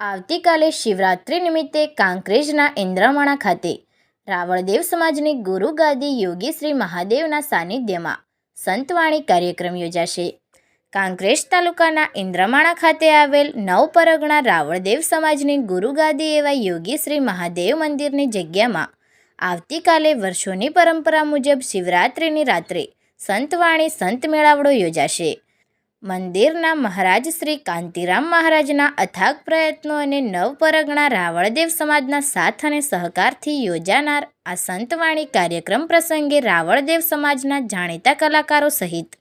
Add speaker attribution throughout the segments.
Speaker 1: આવતીકાલે શિવરાત્રિ નિમિત્તે કાંકરેજના ઇન્દ્રમાણા ખાતે રાવળદેવ સમાજની ગુરુગાદી યોગી શ્રી મહાદેવના સાનિધ્યમાં સંતવાણી કાર્યક્રમ યોજાશે. કાંકરેજ તાલુકાના ઇન્દ્રમાણા ખાતે આવેલ નવપરગણા રાવળદેવ સમાજની ગુરુગાદી એવા યોગી શ્રી મહાદેવ મંદિરની જગ્યામાં આવતીકાલે વર્ષોની પરંપરા મુજબ શિવરાત્રિની રાત્રે સંતવાણી સંત મેળાવડો યોજાશે. મંદિરના મહારાજ શ્રી કાંતિરામ મહારાજના અથાગ પ્રયત્નો અને નવપરગણા રાવળદેવ સમાજના સાથ અને સહકારથી યોજાનાર આ સંતવાણી કાર્યક્રમ પ્રસંગે રાવળદેવ સમાજના જાણીતા કલાકારો સહિત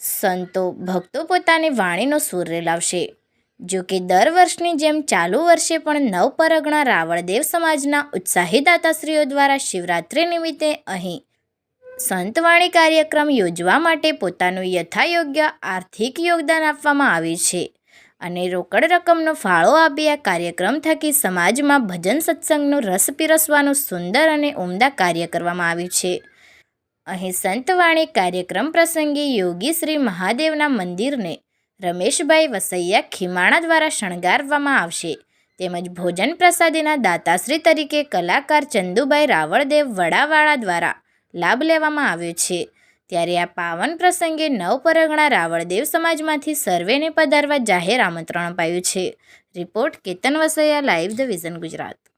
Speaker 1: સંતો ભક્તો પોતાની વાણીનો સૂર રેલાવશે. જો કે દર વર્ષની જેમ ચાલુ વર્ષે પણ નવપરગણા રાવળદેવ સમાજના ઉત્સાહી દાતાશ્રીઓ દ્વારા શિવરાત્રિ નિમિત્તે અહીં સંતવાણી કાર્યક્રમ યોજવા માટે પોતાનું યથાયોગ્ય આર્થિક યોગદાન આપવામાં આવે છે અને રોકડ રકમનો ફાળો આપી આ કાર્યક્રમ થકી સમાજમાં ભજન સત્સંગનો રસ પીરસવાનું સુંદર અને ઉમદા કાર્ય કરવામાં આવ્યું છે. અહીં સંતવાણી કાર્યક્રમ પ્રસંગે યોગી શ્રી મહાદેવના મંદિરને રમેશભાઈ વસૈયા ખીમાણા દ્વારા શણગારવામાં આવશે. તેમજ ભોજન પ્રસાદીના દાતાશ્રી તરીકે કલાકાર ચંદુભાઈ રાવળદેવ વડાવાળા દ્વારા લાભ લેવામાં આવ્યો છે. ત્યારે આ પાવન પ્રસંગે નવપરગણા રાવળદેવ સમાજમાંથી સર્વેને પધારવા જાહેર આમંત્રણ અપાયું છે. Report Ketan Vasaiya live the vision Gujarat.